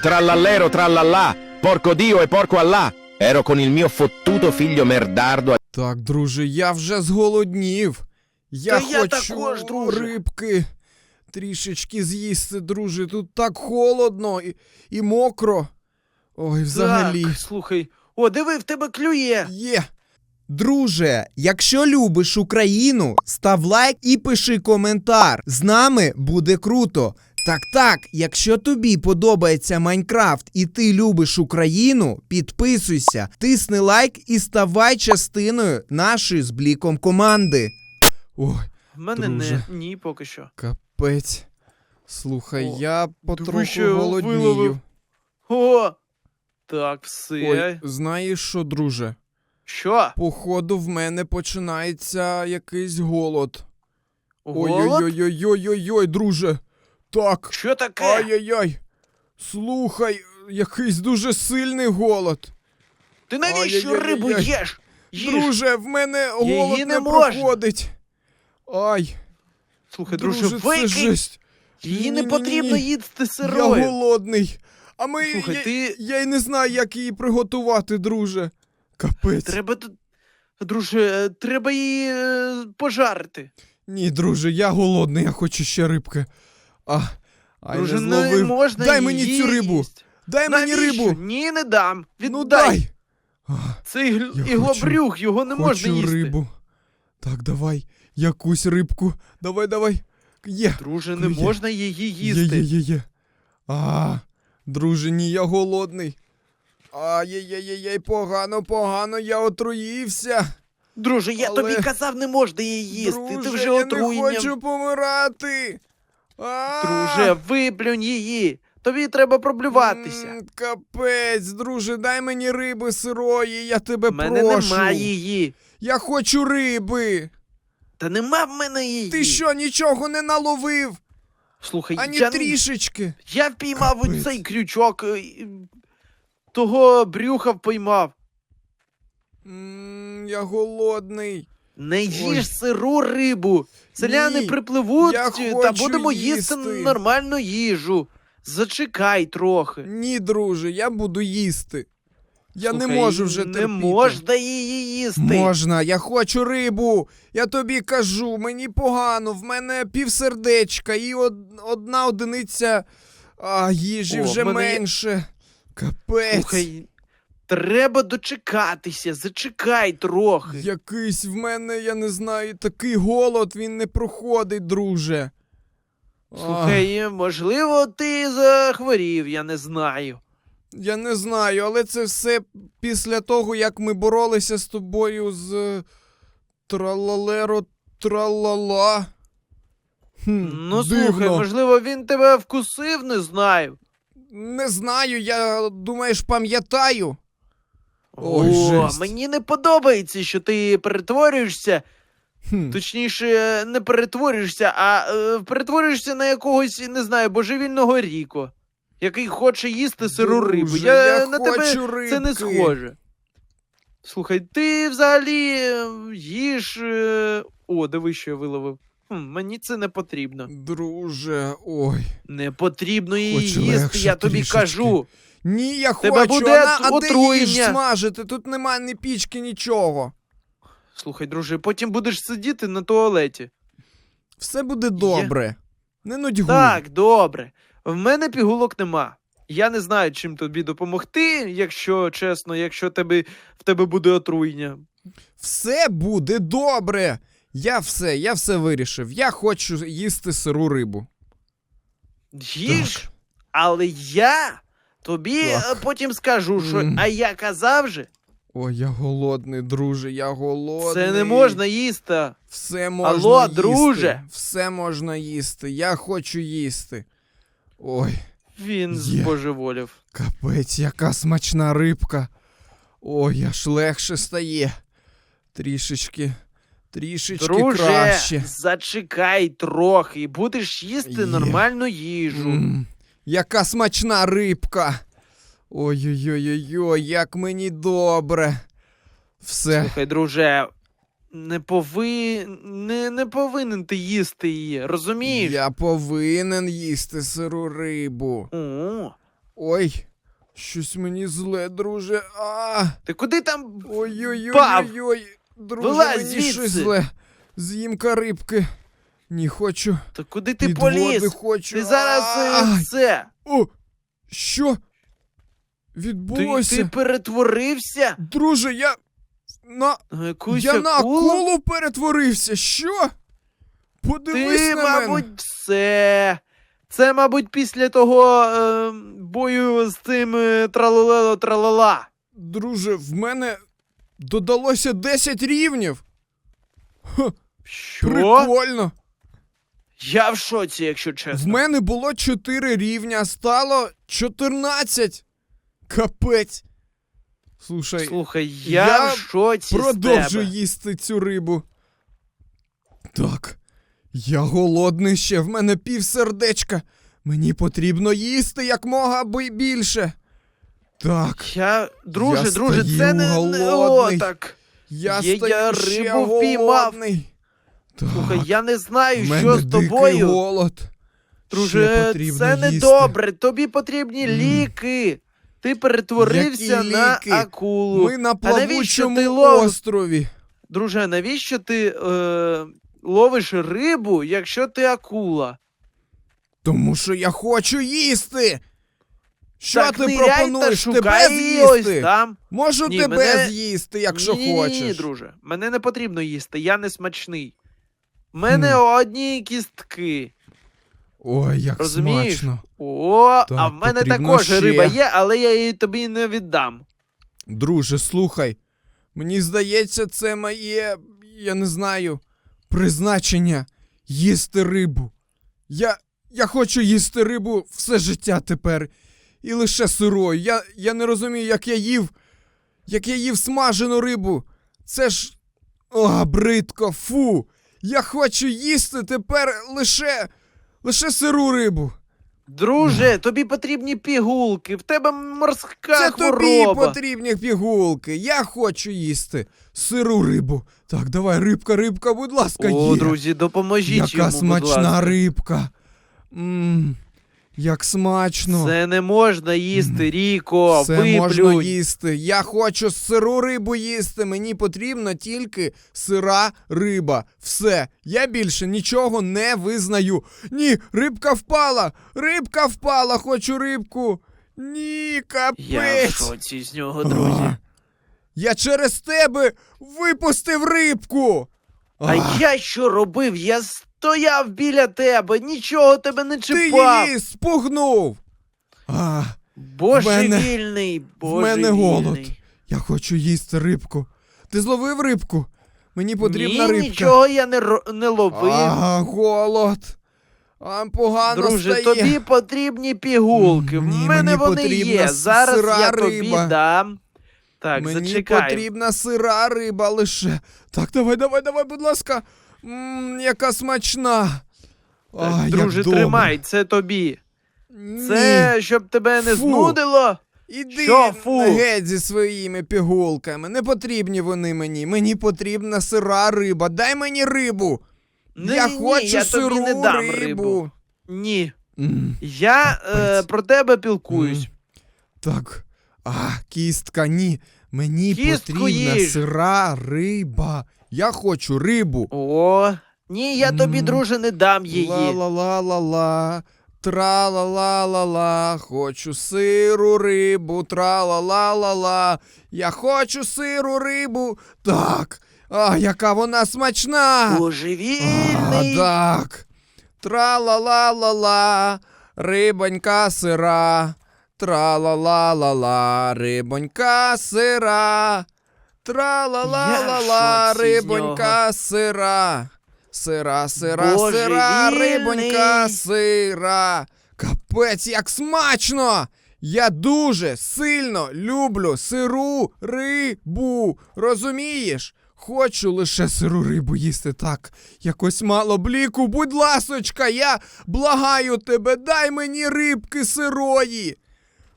Trallallero trallallà, porco Dio e porco Allah. Ero con il mio fottuto figlio merdardo Так, друже, я вже зголоднів. Я Та я хочу також, друже. рибки трішечки з'їсти, друже. Тут так холодно і, і мокро. Ой, взагалі. Так, слухай. О, диви, в тебе клює. Є. Друже, якщо любиш Україну, став лайк і пиши коментар. З нами буде круто. Так так, якщо тобі подобається Майнкрафт і ти любиш Україну, підписуйся, тисни лайк і ставай частиною нашої з бліком команди. Ой, В мене Друже. не. Ні, поки що. капець. Слухай, О, я потроху що голоднію. виловив. О! Так, все. Ой, знаєш що, друже? Що? Походу, в мене починається якийсь голод. Голод? Ой-ой-ой-ой-ой, друже. Так. Що таке? Ай-яй-яй. Слухай, якийсь дуже сильний голод. Ти навіщо Ай-яй-яй-яй. рибу їш? Їж. Друже, в мене голод Її не, не можна. проходить. Ай, Слухай, друже, друже, це викинь. жесть. Її не Ні-ні-ні. потрібно їсти Я сирою. голодний. А ми. Слухай, я, ти- я й не знаю, як її приготувати, друже. Капець. Треба тут. Друже, е, треба її е, пожарити. Ні, друже, я голодний, я хочу ще рибки. А, ай, Друже, не не зловив. можна Дай її мені цю рибу. їсти. Дай мені Навіщо? рибу. Ні, не дам. Віддай. Ну дай. А, Це ігл... Я іглобрюх, його не хочу можна їсти. рибу. Так, давай. Якусь рибку. Давай, давай. Є. Друже, не Є. можна її їсти. є, є, є. А, друже, ні, я голодний. Ай-яй-яй-яй, погано, погано, я отруївся. Друже, я Але- тобі казав, не можна її їсти. Друже, Ти вже я не хочу помирати. Друже, виплюнь її. Тобі треба проблюватися. М, Капець, друже, дай мені риби сирої, я тебе У мене прошу. нема її. Я хочу риби. Та нема в мене її. Ти що, нічого не наловив? Слухай, Ані я, трішечки. я впіймав Капець. оцей крючок. е, і Того брюха впіймав. М, Я голодний. Не їж Ой. сиру рибу. Селяни Ні, припливуть я та хочу будемо їсти їсти. нормальну їжу. Зачекай трохи. Ні, друже, я буду їсти. Я не Слухай, можу вже Не терпіти. можна її їсти. Можна, я хочу рибу. Я тобі кажу, мені погано, в мене півсердечка і од- одна одиниця а, їжі О, вже в мене є- менше. Капець. Слухай, треба дочекатися, зачекай трохи. Якийсь в мене, я не знаю, такий голод, він не проходить, друже. А, Слухай, можливо, ти захворів, я не знаю. я не знаю, але це все після того, як ми боролися з тобою з е, тралалеро тралала. Хм, Ну, дивно. слухай, можливо, він тебе вкусив, не знаю. Не знаю, я думаєш, пам'ятаю. Ой, О, жесть. мені не подобається, що ти перетворюєшся. Хм. Точніше, не перетворюєшся, а е, перетворюєшся на якогось, не знаю, божевільного ріко, який хоче їсти сиру Друже, рибу. Я, я на хочу тебе це не рибки. схоже. Слухай, ти взагалі е, їж. е, О, диви, що я виловив. Хм, мені це не потрібно. Друже, ой. Не потрібно її Хочу їсти, легше я тобі трішечки. кажу. Ні, я Тебе хочу, буде а, на- а де смажити? Тут немає ні пічки, нічого. Слухай, друже, потім будеш сидіти на туалеті. Все буде добре. Не нудьгуй. Так, добре. В мене пігулок нема. Я не знаю, чим тобі допомогти, якщо чесно, якщо тебе, в тебе буде отруєння. Все буде добре. Я все, я все вирішив. Я хочу їсти сиру рибу. Їж, Так. але я тобі Так. е, потім скажу, що Мгм. а я казав же, Ой, я голодний, друже, я голодний. це не можна їсти. Все можна Алло, їсти. друже. Все можна їсти. Я хочу їсти. Ой, Він Є. збожеволів. капець, яка смачна рибка. Ой, аж легше стає. Трішечки, трішечки Друже, краще. зачекай трохи, будеш їсти Є. нормальну їжу. М, яка смачна рибка. Ой-ой-ой-ой, як мені добре. Все. Слухай, друже, не пови... не, не повинен ти їсти її, розумієш? Я повинен їсти сиру рибу. О, Ой, щось мені зле, друже. А! Ти куди там? Ой-ой-ой-ой-ой. Друже, Вилазь мені звідси. щось зле. З'їмка рибки. Не хочу. Та куди ти поліз? води хочу. Ти зараз е, Ай! це. О! Що? Ти, Відбулося? ти перетворився Друже, я. На. на якусь я на акулу? акулу перетворився. Що? Подивись Ти, на мабуть, мене. все. Це, мабуть, після того е, бою з тим е, тралалело тралала. Друже, в мене додалося 10 рівнів. Що? прикольно. Я в шоці, якщо В мене було 4 рівня, стало 14. Капець. Слушай, Слухай, я, я в шоці з тебе. їсти цю рибу. Так. Я голодний ще, в мене пів сердечка. Мені потрібно їсти як мога би більше. Так, Я, друже, Я друже, це не, голодний. о, так. я Є, стою я ще рибу впіймав. Так, Слухай, я не знаю, в що мене з дикий тобою. голод. Ще Друже, потрібно це не їсти. добре. Тобі потрібні ліки. Ти перетворився Які на ліки? акулу. Ми на А навіщо плавучому лов- острові. Друже, навіщо ти е, ловиш рибу, якщо ти акула? Тому що я хочу їсти. Що так, ти ниряй пропонуєш? та Тебе шукай її ось там. Можу Ні, тебе мене- з'їсти, якщо ні, хочеш. Ні, друже, мене не потрібно їсти, я не смачний. В мене одні кістки. Ой, як Розумієш? смачно. О, а в мене потрібно також ще. риба є, але я її тобі не віддам. Друже, слухай. Мені здається, це моє, я не знаю, призначення їсти рибу. Я, я хочу їсти рибу все життя тепер. І лише сирою. Я, я не розумію, як я їв. Як я їв смажену рибу. Це ж. О, бридко, фу. Я хочу їсти тепер лише. лише сиру рибу. Друже, тобі потрібні пігулки, в тебе морська Це хвороба. тобі потрібні пігулки. Я хочу їсти сиру рибу. Так, давай, рибка, рибка, будь ласка, О, є. друзі, допоможіть Яка йому, будь смачна ласка. рибка. Мм, як смачно. Це не можна їсти, Ріко, Це можна їсти. Я хочу сиру рибу їсти. Мені потрібно тільки сира риба. Все, я більше нічого не визнаю. Ні, рибка впала! Рибка впала, хочу рибку. Ні, капець. Я в шоці з нього, друзі. Я через тебе випустив рибку. А я що робив? Я стояв біля тебе, нічого тебе не ти чіпав. її спугнув. А, Божевільний, в мене голод. я хочу їсти рибку. Ти зловив рибку? Мені потрібна Ні, рибка. нічого я не, ро- не ловив. А, голод. А, погано Друже, стає. тобі потрібні пігулки. В ні, мене мені вони потрібна є. с- Зараз сира я тобі риба. дам. Так, Мені зачекай. потрібна сира риба лише. Так, давай, давай, давай, будь ласка. Мм, яка смачна. Так, а, як друже, добре. тримай, це тобі. Ні. Це щоб тебе не Фу. знудило. Іди Що, фу? геть зі своїми пігулками. Не потрібні вони мені. Мені потрібна сира риба. Дай мені рибу. Ні, я ні, хочу я сиру тобі не дам рибу. рибу. Ні. М, Я е, про тебе пілкуюсь. М. Так. А, кістка, ні. Мені Кістку потрібна їж. сира риба. Я хочу рибу. О, ні, я тобі, М. друже, не дам її. Ла-ла-ла-ла-ла. Тра-ла-ла-ла-ла. Хочу сиру рибу. Тра-ла-ла-ла-ла. Я хочу сиру рибу. Так. А, яка вона смачна. А, Божевільний. так. Тра-ла-ла-ла-ла. Рибонька сира. Тра-ла-ла-ла-ла. Рибонька сира. Тра-ла-ла-ла-ла. Рибонька сира. Сира, сира, сира, Божевільний. рибонька сира. Капець, як смачно! Я дуже сильно люблю сиру рибу. Розумієш? Хочу лише сиру рибу їсти так. Якось мало бліку. Будь ласочка, я благаю тебе, дай мені рибки сирої.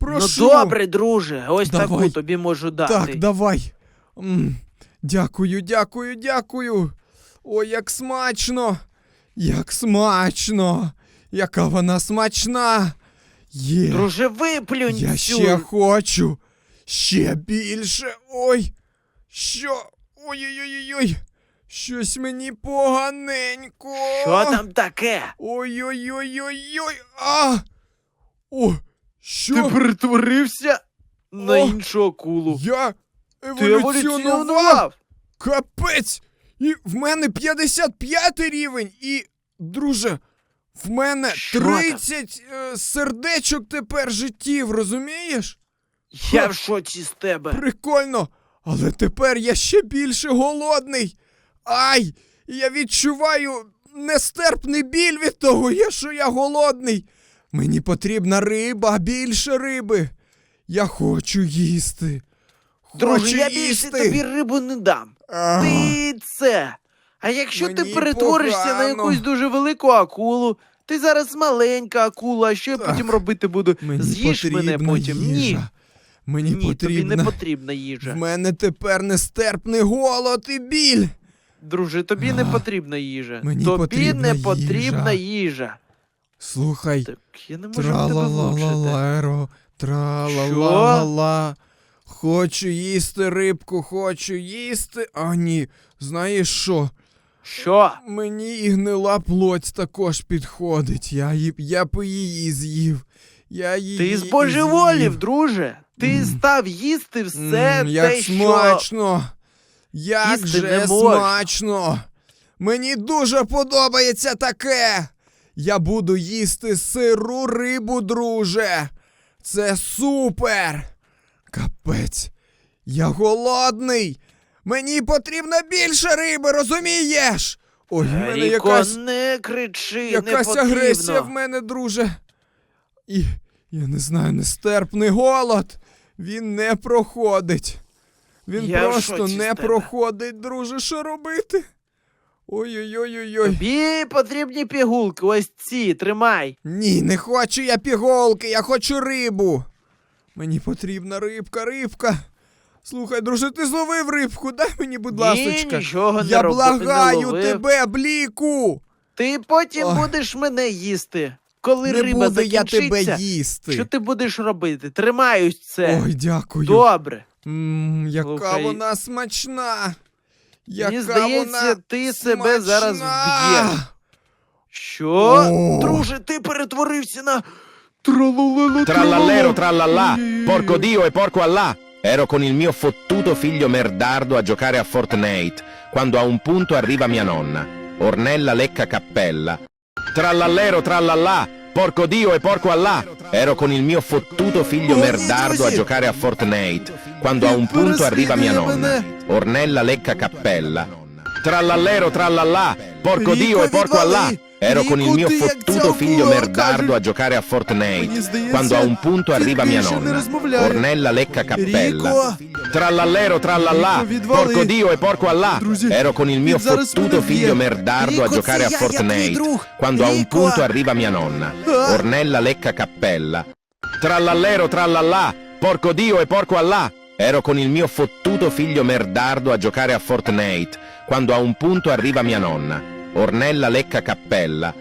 Прошу. Ну добре, друже, ось Давай. таку тобі можу дати. Так, давай. М, Дякую, дякую, дякую. Ой, як смачно. Як смачно. Яка вона смачна. Є. Друже, виплюнь Я цю. ще хочу. Ще більше. Ой. Що? Ой-ой-ой-ой. Щось мені поганенько. Що там таке? Ой-ой-ой-ой-ой. А! О! Що? Ти перетворився на О! іншу акулу. Я Ти еволюціонував? еволюціонував. Капець! І в мене 55 рівень, і, друже, в мене Що там? 30 е, сердечок тепер життів, розумієш? Я в шоці з тебе. Прикольно! Але тепер я ще більше голодний. Ай! Я відчуваю нестерпний біль від того, я- що я голодний. Мені потрібна риба, більше риби. Я хочу їсти. Друже, хочу я більше їсти. тобі рибу не дам. А, Ти це. А якщо ти Мені перетворишся на якусь дуже велику акулу, ти зараз маленька акула, а що я потім робити буду? Мені З'їж мене потрібна потім. Ні. Мені Ні, тобі не потрібна їжа. В мене тепер нестерпний голод і біль. Друже, тобі не потрібна їжа. мені тобі потрібна не потрібна їжа. їжа. Слухай, Так, я не можу тебе влучити. Тра-ла-ла-ла-леро, тра-ла-ла-ла-ла. Хочу їсти рибку, хочу їсти. А ні, знаєш що? Що? Мені і гнила плоть також підходить. Я, її- я б її з'їв. Я її Ти і збожеволів, з'їв. друже. Ти став їсти все М, те, як що. смачно! Як їсти же не можна. смачно! Мені дуже подобається таке! Я буду їсти сиру рибу, друже! Це супер! Капець! Я голодний! Мені потрібно більше риби, розумієш? Ой, в мене Ріко, якась, не кричи, якась не потрібно. агресія в мене, друже. І я не знаю, нестерпний голод. Він не проходить. Він Я просто не тебе. проходить, друже. Що робити? Ой-ой-ой-ой-ой. Тобі потрібні пігулки, ось ці, тримай. Ні, не хочу я піголки, я хочу рибу. Мені потрібна рибка, рибка. Слухай, друже, ти зловив рибку, дай мені, будь Ні, ласочка. нічого не Я роб- благаю не ловив. тебе, бліку. Ти потім Ой. будеш мене їсти. Коли Не риба буду я закінчиться, тебе їсти. що ти будеш робити? Тримаюсь це. Ой, дякую. Добре. Ммм, яка Слухай, вона смачна. Яка Мені здається, вона ти себе зараз смачна. вб'єш. Що? О. Друже, ти перетворився на тралалело Trallallero trallallà, porco Dio e porco Allah. Ero con il mio fottuto figlio merdardo a giocare a Fortnite, quando a un punto arriva mia nonna, Ornella Lecca Cappella. Trallallero trallallà, porco Dio e porco Allah. Ero con il mio fottuto figlio Oh, merdardo a Gesù. giocare a Fortnite, quando a un punto arriva mia nonna, Ornella Lecca Cappella. Trallallero trallallà, porco Dio e porco Allah. Ero con il mio fottuto figlio merdardo a giocare a Fortnite. Quando a un punto arriva mia nonna, Ornella Lecca Cappella. Trallallero trallallà, porco Dio e porco Allah. Ero con il mio fottuto figlio merdardo a giocare a Fortnite. Quando a un punto arriva mia nonna, Ornella Lecca Cappella. Trallallero trallallà, porco Dio e porco Allah. Ero con il mio fottuto figlio merdardo a giocare a Fortnite, quando a un punto arriva mia nonna, Ornella Lecca Cappella.